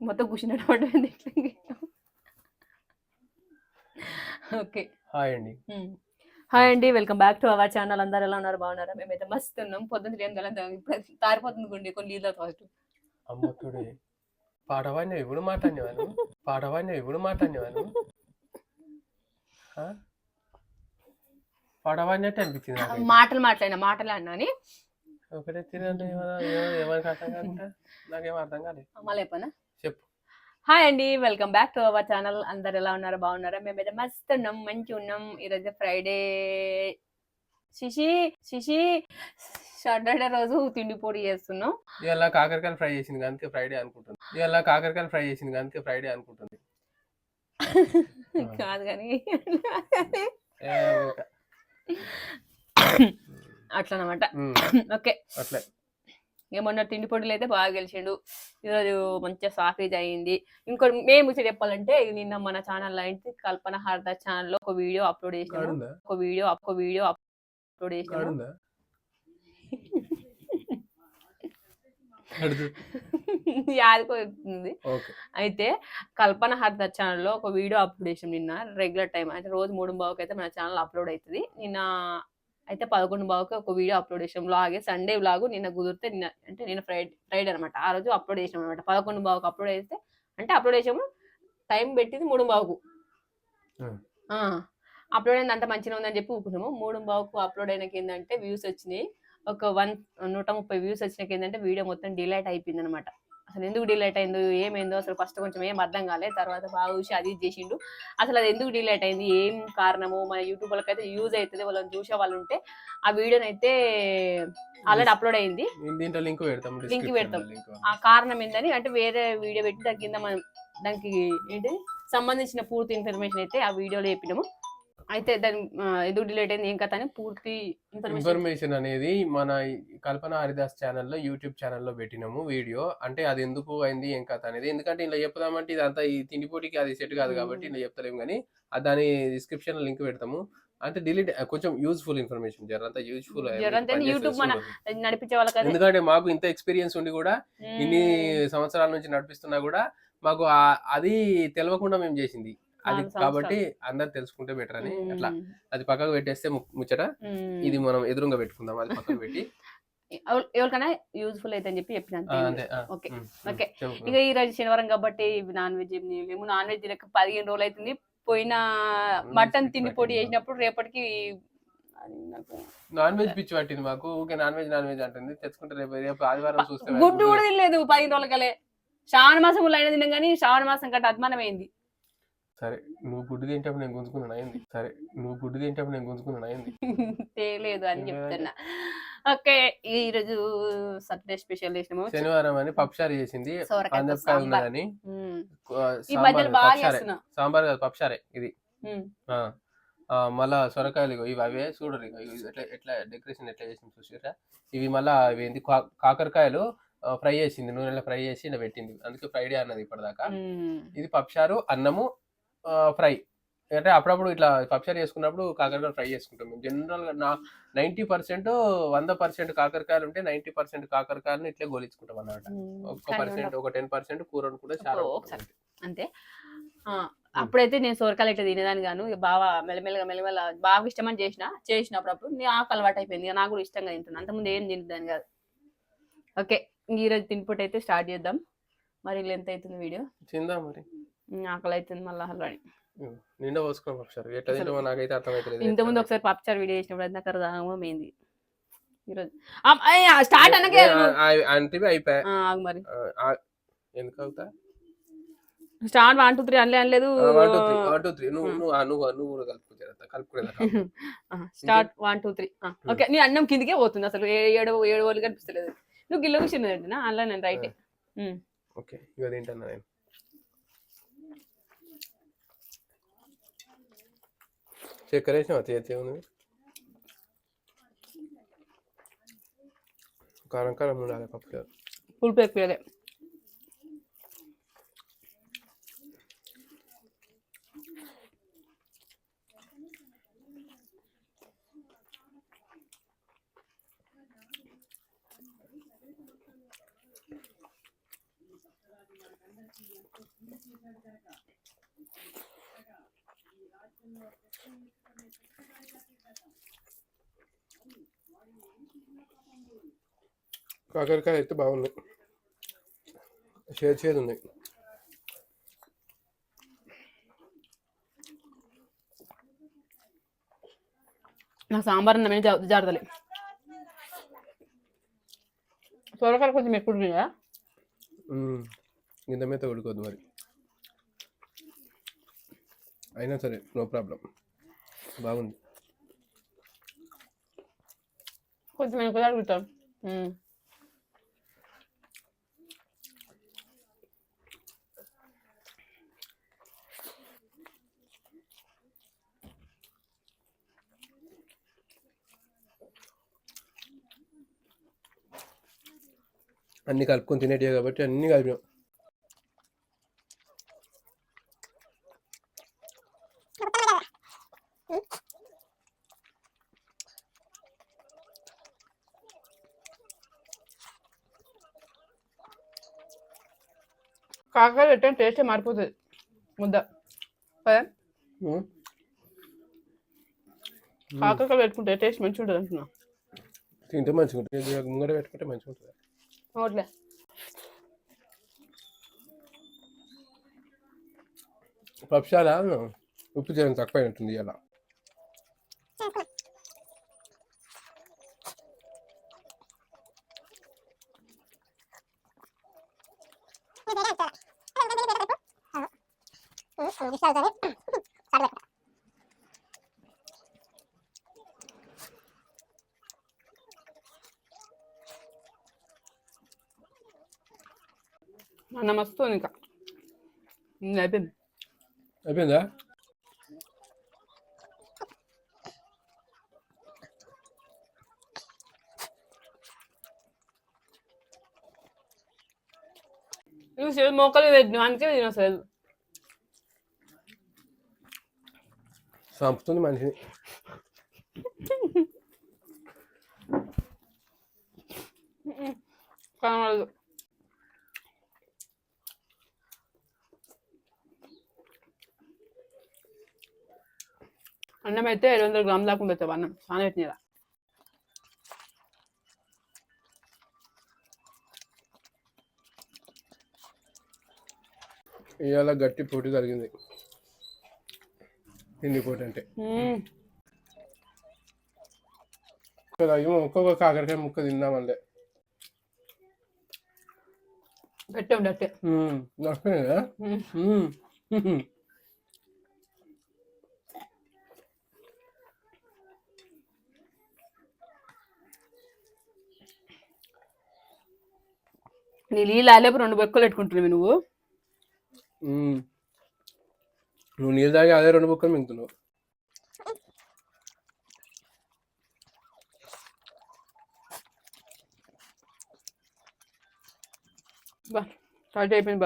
మొత్తం కూర్చున్నట్టు పడ్డది ఓకే. హాయ్ అండి. హాయ్ అండి welcome back to our channel. అందరు ఎలా ఉన్నారు? బాగున్నారా? మేమైతే మస్తు ఉన్నాం. పొద్దున్న ఏం కదా తారిపోతుంది గుండి కొన్ని నీళ్ళతో ఫస్ట్ అమ్మతుడే పాడవాడిని ఎప్పుడు మాట్లాడినవాను పాడవాడిని ఎప్పుడు మాట్లాడినవాను పాడవాడినట్టు అనిపించింది. మాటలు మాట్లాడిన మాటలు అన్నా అని. ఒకటే తినండి ఎవరికి అర్థం కాదంటే నాకేం అర్థం కాలేదు మళ్ళీ చెప్పు. హాయ్ అండి welcome back to our channel. అందరు ఎలా ఉన్నారు? బాగున్నారా? మేమైతే మస్తు ఉన్నాం మంచి ఉన్నాం. ఈరోజు ఫ్రైడే. శిశి శిశి సాటర్డే రోజు తిండి పొడి చేస్తున్నాం. ఇవాళ కాకరకాయలు ఫ్రై చేసింది అందుకే ఫ్రైడే అనుకుంటుంది ఇవాళ కాకరకాయలు ఫ్రై చేసింది అందుకే ఫ్రైడే అనుకుంటుంది కాదు కానీ. ఏ, ఇంకా. అట్లా అనమాట ఉమ్, ఓకే. అట్లే. ఏమన్నా తిండి పొడిలు అయితే బాగా గెలిచిండు. ఈరోజు మంచిగా సాఫీజ్ అయ్యింది ఇంకోటి మేము చెప్పాలంటే నిన్న మన ఛానల్ అయితే కల్పన హార్ద ఛానల్లో ఒక వీడియో అప్లోడ్ చేసినాము ఒక వీడియో ఒక వీడియో అప్లోడ్ చేసినాము ఓకే. అయితే కల్పన హార్ద ఛానల్లో ఒక వీడియో అప్లోడ్ చేసాం నిన్న రెగ్యులర్ టైం అయితే రోజు మూడు బావుకి అయితే మన ఛానల్ అప్లోడ్ అవుతుంది నిన్న అయితే పదకొండు బావుకి ఒక వీడియో అప్లోడ్ చేసాం లాగే సండే వ్లాగు నిన్న కుదిరితే నిన్న అంటే నిన్న ఫ్రైడే ఫ్రైడే అనమాట. ఆ రోజు అప్లోడ్ చేసాం అనమాట. పదకొండు బావుకి అప్లోడ్ చేస్తే అంటే అప్లోడ్ చేసాము టైం పెట్టింది మూడు బావుకు. అప్లోడ్ అయింది అంత మంచిగా ఉందని చెప్పి ఊపుకున్నాము మూడు బావుకు అప్లోడ్ అయినాక ఏంటంటే వ్యూస్ వచ్చినాయి. ఒక వన్ నూట ముప్పై వ్యూస్ వచ్చినాక ఏంటంటే వీడియో మొత్తం డిలైట్ అయిపోయింది అనమాట. అసలు ఎందుకు డిలైట్ అయిందో ఏమైందో అసలు ఫస్ట్ కొంచెం ఏం అర్థం కాలేదు తర్వాత బాగా చూసి అది ఇది చేసిండు. అసలు అది ఎందుకు డిలైట్ అయింది ఏం కారణము మన యూట్యూబ్ వాళ్ళకి అయితే యూజ్ అవుతుంది వాళ్ళని చూసే వాళ్ళు ఉంటే ఆ వీడియోని అయితే ఆల్రెడీ అప్లోడ్ అయింది. దీంట్లో లింక్ పెడతాం Link description లో పెడతాం. ఆ కారణం ఏందని అంటే వేరే వీడియో పెట్టి దాని కింద మనం దానికి ఏంటి సంబంధించిన పూర్తి ఇన్ఫర్మేషన్ అయితే ఆ వీడియోలో చెప్పినాము. అయితే దాని ఎందుకు డిలేట్ అయింది ఏం కథ అని పూర్తి ఇన్ఫర్మేషన్ అనేది మన కల్పన హరిదాస్ ఛానల్లో యూట్యూబ్ ఛానల్లో పెట్టినాము వీడియో. అంటే అది ఎందుకు అయింది ఏం కథ అనేది. ఎందుకంటే ఇలా చెప్దామంటే ఇదంతా ఈ తిండిపోటీకి అది సెట్ కాదు కాబట్టి ఇలా చెప్తలేము కానీ దాని డిస్క్రిప్షన్లో లింక్ పెడతాము. అంటే డిలీట్ కొంచెం యూజ్ఫుల్ ఇన్ఫర్మేషన్ జరంతా యూజ్ఫుల్ ఎందుకంటే మాకు ఇంత ఎక్స్పీరియన్స్ ఉండి కూడా ఇన్ని. సంవత్సరాల నుంచి నడిపిస్తున్నా కూడా మాకు అది తెలియకుండా మేము చేసింది. అది. కాబట్టి అందరు తెలుసుకుంటే బెటర్ అని అట్లా. అది పక్కకు పెట్టేస్తే ముచ్చట. ఇది మనం ఎదురుగా పెట్టుకుందాం అది పక్కకు పెట్టి. ఎవ- ఎవరికైనా యూజ్ఫుల్ అయితే అని చెప్పి చెప్పిన ఓకే. ఓకే. ఇక ఈ రోజు శనివారం కాబట్టి నాన్ వెజ్ మేము నాన్ వెజ్ తినక పదిహేను రోజులు అవుతుంది పోయిన మటన్ తిండి పొడి చేసినప్పుడు రేపటికి నాన్ వెజ్ పిచ్చి పట్టింది మాకు. ఊకే నాన్ వెజ్ నాన్ వెజ్ అంటుంది. తెచ్చుకుంటే రేపు రేపు ఆదివారం చూస్తే గుడ్డు కూడా తినలేదు పదిహేను రోజులకలే. శ్రావణ మాసం అయినా తిన్నాం కానీ శ్రావణ మాసం కంటే అద్మానమైంది సరే నువ్వు గుడ్డు తింటప్పుడు నేను గుంజుకున్నాను అయింది. సరే నువ్వు గుడ్డు తింటప్పుడు నేను గుంజుకున్నాను అయింది. తేలేదు అని చెప్తున్నా. ఓకే ఈ రోజు సాటర్డే స్పెషల్ చేసినాము. శనివారం అని పప్పుచారు చేసింది. అందరికాయ సాంబార్. ఉన్నదని కాదు పప్పుచారే ఇది. మళ్ళా సొరకాయలు ఇవి అవే చూడరు ఎట్లా ఎట్లా డెకరేషన్ ఎట్లా చేసింది చూసిరా ఇవి మళ్ళా ఇవి ఏంది కాకరకాయలు ఫ్రై చేసింది నూనెలో ఫ్రై చేసి పెట్టింది. అందుకే ఫ్రైడే అన్నది ఇప్పటిదాకా. ఇది పప్పుచారు అన్నము ఫ్రై. అంటే అప్పుడప్పుడు ఇట్లా పప్పుచారు చేసుకున్నప్పుడు కాకరకాయలు ఫ్రై చేసుకుంటాం మేము. జనరల్గా నా నైన్టీ పర్సెంట్ వంద పర్సెంట్ కాకరకాయలు ఉంటే నైన్టీ పర్సెంట్ కాకరకాయలను ఇట్లే గోలించుకుంటాం అన్నమాట. ఒక పర్సెంట్ ఒక టెన్ పర్సెంట్ కూరను కూడా చాలా. అంతే. అప్పుడైతే నేను సోరకాయలు ఇట్లా తినేదాన్ని గాను. బాగా మెల్లమెల్లగా మెల్లమెల్ల బాగా ఇష్టమని చేసిన చేసినప్పుడు అప్పుడు నీ ఆకు అలవాటు అయిపోయింది. నాకు కూడా ఇష్టంగా తింటున్నాను అంతకుముందు ఏం తింటున్నాను కాదు. ఓకే ఈరోజు తినిపోటు అయితే స్టార్ట్ చేద్దాం. మరి లెంత్ అవుతుంది వీడియో? చిందా మరి. ఆకలి అవుతుంది మళ్ళీ హల్వాని. నిండా పోసుకున్నాం పప్పుచారు ఎట్లా తింటామో నాకైతే అర్థమైతలేదు ఇంతకుముందు ఒకసారి పప్పుచారు వీడియో చేసినప్పుడు అది నాకు రాగమైంది ఈరోజు. స్టార్ట్ అనకే అంటే అయిపోయా మరి. ఎందుకు అవుతా? స్టార్ట్ వన్ టూ త్రీ అనలే అనలేదు. One two three one two three. నువ్వు నువ్వు నువ్వు నువ్వు కూడా కలుపుకుంటా కలుపుకునేదా start one two three. Okay నీ అన్నం కిందకే పోతుంది అసలు. ఏడు ఏడు వాళ్ళు కనిపిస్తలేదు. నువ్వు గిల్ల కూర్చున్నదండి నా అలా నేను రైటే. ఓకే ఇక తింటాను నేను. చెక్ వేసినావా తీయతే ఉంది కారం కారం ఉండాలి పప్పు చారు. కాకరకాయ అయితే బాగున్నాయి షేర్ చేదు ఉన్నాయి నాకు సాంబార్ అన్నమే జాగ్రత్తలే. సొరకాయ కొంచెం ఎక్కువ? మ్మ్. ఇంత మీద ఉడుకోద్దు మరి. అయినా సరే నో ప్రాబ్లం. బాగుంది. కొంచెం ఎక్కువ అడుగుతాం. అన్ని కలుపుకొని తినేటివి కాబట్టి అన్ని కలిపినాం. కాకరకాయ పెట్టిన టేస్టే మారిపోతుంది ముద్ద. కదా. కాకరకాయ పెట్టుకుంటే టేస్ట్ మంచిగా ఉంటుంది అంటున్నా. తింటే మంచిగా ఉంటుంది ముంగట పెట్టుకుంటే మంచిగా ఉంటుంది నోట్లే పప్పుచాల ఉప్పు చేయడం తక్కువైనట్టుంది ఇలా అన్న మస్తు ఇంకా అయిపోయింది అయిపోయిందా నువ్వు సేవ మొక్కలు పెట్టినావు అందుకే తినొస్తుంది చంపుతుంది మనిషిని కనబడదు అన్నం అయితే ఏడు వందల గ్రాములు దాకా ఉండొచ్చు అన్నం. చాలా పెట్టిన ఇవాళ గట్టి పోటీ కలిగింది తిండి పోటీ అంటే. ఒక్కొక్క కాకరకాయ ముక్క తిందామంటే గట్టే ఉండట్టే నష్టమే కదా నీ నీళ్ళు ఆలేపు రెండు బొక్కలు పెట్టుకుంటున్నావు నువ్వు. నువ్వు నీళ్ళు తాగి అదే రెండు బుక్కలు మింగుతున్నావు. బా స్టార్ట్ అయిపోయింది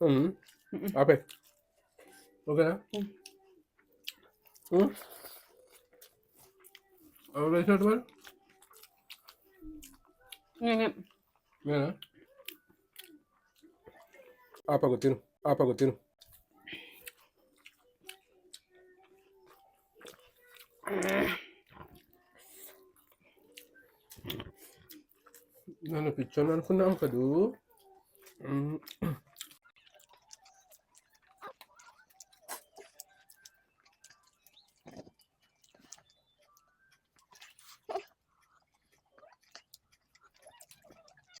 మ్మ్. ఆపే. ఓకేనా? మ్మ్. ఎవరు వేసినట్టు మరి నేనే నేనా ఆపకు తిను ఆపకు తిను నన్ను పిచ్చోని అనుకున్నాం కదూ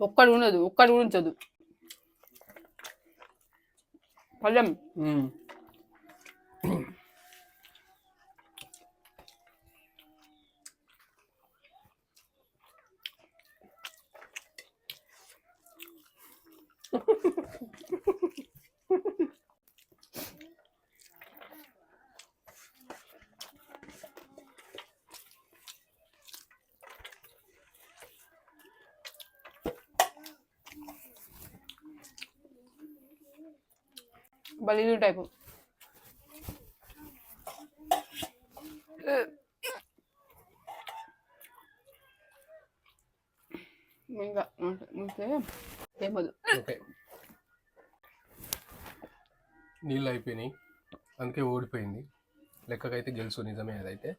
ఆ పెద్ద అనుకుంటా తింటావు పిచ్చోన్నా ఇది అయిపోయినాయి బాగా ఒక్కడు ఉండదు ఒక్కడు కూడా ఉంచదు పళ్ళెం మ్మ్. బలీలు టైపు. ఇంకా ఇంకా ఏమదు ఓకే. నీళ్ళు అయిపోయినాయి. అందుకే ఓడిపోయింది లెక్కకైతే గెలుసు నిజమే అదైతే.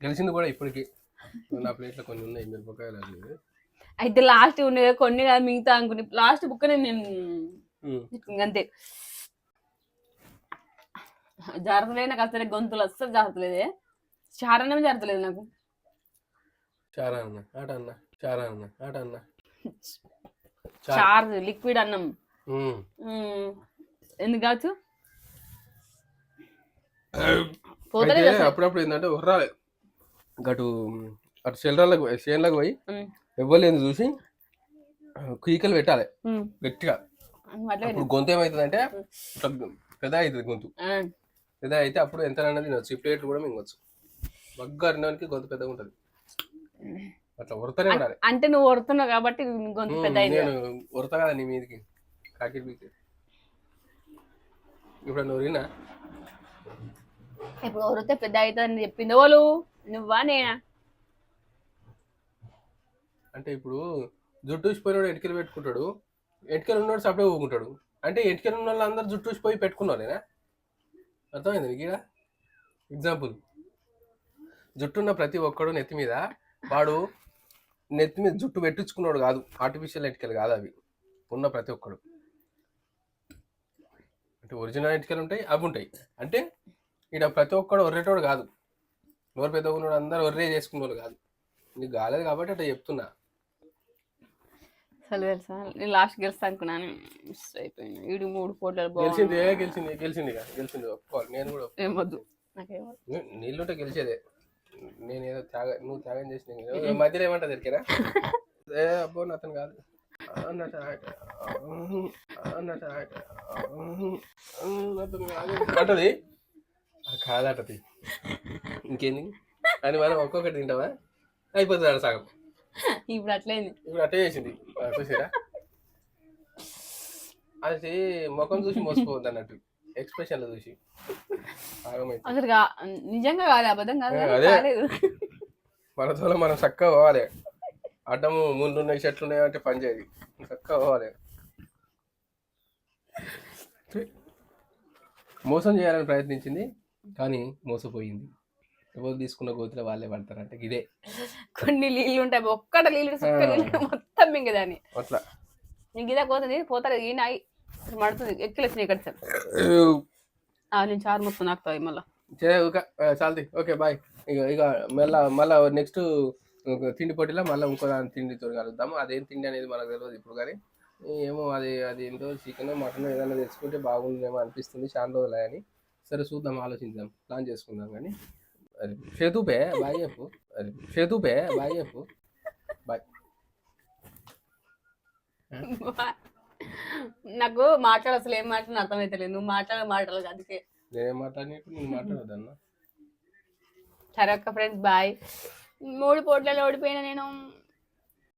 గెలిచింది కూడా ఇప్పటికి. నా ప్లేట్లో కొన్ని ఉన్నాయి మిరపకాయలు అవి అయితే లాస్ట్ ఉన్నాయి కొన్ని మిగతా అనుకుని లాస్ట్ బుక్ నేను అంతే జాగ్రత్తలేదు నాకు అసలు గొంతులు అస్సలు జాగ్రత్తలేదే చారణమే జాగ్రత్తలేదు నాకు చారా అన్న ఆట అన్న చారా అన్న ఆట అన్న చారు. లిక్విడ్ అన్నం. ఎందుకు కావచ్చు. అప్పుడప్పుడు ఏంటంటే ఉర్రాలి అటు అటు షెల్రాలకు షేన్లకు పోయి. ఇవ్వలేదు చూసి కీకలు పెట్టాలి. గట్టిగా అట్లే గొంతు ఏమవుతుందంటే ఇట్లా పెద్ద అవుతుంది గొంతు. పెద్ద అయితే అప్పుడు ఎంత అన్నది తినొచ్చు. ప్లేట్లు కూడా మింగొచ్చు. బగ్గా అరినానికి గొంతు పెద్దగా ఉంటుంది. అట్లా ఉరతనే ఉండాలి. అంటే నువ్వు వరుతున్నావు కాబట్టి గొంతు పెద్ద నేను ఉరత కదా నీ మీదకి. కాకి పీకి. ఇప్పుడు నువ్వు రీనా ఇప్పుడు వరితే పెద్ద అవుతుందని చెప్పింది వాళ్ళు నువ్వా నేనా? అంటే ఇప్పుడు జుట్టు ఊసిపోయినాడు ఎంటికలు పెట్టుకుంటాడు. ఎటుకలు ఉన్నాడు సపడే ఊకుంటాడు అంటే ఎటుకలు ఉన్న వాళ్ళు అందరు జుట్టు ఊసిపోయి పెట్టుకున్నారేనా అర్థమైంది నీకు ఈడ? ఎగ్జాంపుల్ జుట్టున్న ప్రతి ఒక్కడు నెత్తి మీద వాడు నెత్తి మీద జుట్టు పెట్టించుకున్నాడు కాదు. ఆర్టిఫిషియల్ ఎటుకలు కాదు అవి. ఉన్న ప్రతి ఒక్కడు. అంటే ఒరిజినల్ ఎటుకలు ఉంటాయి అవి ఉంటాయి. అంటే ఈడ ప్రతి ఒక్కడు ఒర్రేటోడు కాదు. నోరు పెద్ద ఉన్నాడు అందరు ఒర్రే చేసుకున్నోళ్ళు కాదు. నీకు కాలేదు కాబట్టి అట్లా చెప్తున్నా. అసలు తెలుసా? నేను లాస్ట్ గెలుస్తా అనుకున్నాను. మిస్ అయిపోయినా. వీడు మూడు కోట్ల గెలిచింది ఏ గెలిచింది గెలిచింది ఇక, గెలిచింది ఒప్పుకోవాలి నేను కూడా ఒప్పుకోవాలి. ఏమొద్దు నాకేమో నీ- నీళ్ళుంటే గెలిచేదే. నేను ఏదో త్యాగ నువ్వు త్యాగం చేసిన మధ్యలో ఏమంటా దొరికేనా ఏ అబ్బో నా అతను కాదు. అన్నట్టు ఆట. అన్నట్టు ఆట. అతను కాదు. అంటది ఆ కాదటది. ఇంకేంది? అని మనం ఒక్కొక్కటి తింటావా? అయిపోతుంది ఆడ సగం. ఇప్పుడు అట్లయింది. ఇప్పుడు అట్టే చేసింది. చూసిరా? అది ముఖం చూసి మోసపోవద్దు అన్నట్టు. ఎక్స్ప్రెషన్లు చూసి. అసలు నిజంగా కాదు అబద్ధం కాదు. కాలేదు. మన చక్కగా పోవాలి. అడ్డము ముందు ఉన్నాయి చెట్లు ఉన్నాయి అంటే పని చేయదు. చక్కగా పోవాలి. మోసం చేయాలని ప్రయత్నించింది కానీ మోసపోయింది. ఎవరు తీసుకున్న గోతిలో వాళ్ళే పడతారంటే ఇదే. కొన్ని నీళ్ళు ఉంటాయి. ఒక్కట నీళ్ళు సుక్క నీళ్ళు మొత్తం మింగదాన్ని. అట్లా. నీకు ఇదే పోతుంది పోతారు. ఈ నాయి మడుతుంది. ఎక్కిలేసి ఇక్కడ ఆ నేను చారు మొత్తం నాకుతాయి మళ్ళీ. చే ఒక చాలది ఓకే బాయ్. ఇక ఇక మళ్ళా మళ్ళా నెక్స్ట్ తిండి పోటీలో మళ్ళీ ఇంకో దాని తిండితో కలుద్దాము అదేం తిండి అనేది మనకు తెలియదు ఇప్పుడు కానీ. ఏమో అది అది ఏంటో చికెన్ మటన్ ఏదైనా తెచ్చుకుంటే బాగుండేమో అనిపిస్తుంది. చాలా రోజులు అని. సరే చూద్దాం ఆలోచించాం ప్లాన్ చేసుకుందాం కానీ. షేతుపే బాయ్ చెప్పు. షేతుపే బాయ్ చెప్పు. నాకు మాట్లాడ అసలు ఏం మాట్లాడిన అర్థమైతలేదు. నువ్వు మాట్లాడే మాటలు అందుకే. నేనేం మాట్లాడినప్పుడు నేను మాట్లాడొద్దన్నా. సరే ఒక్క ఫ్రెండ్స్ బాయ్ మూడు పోట్లలో ఓడిపోయిన నేను.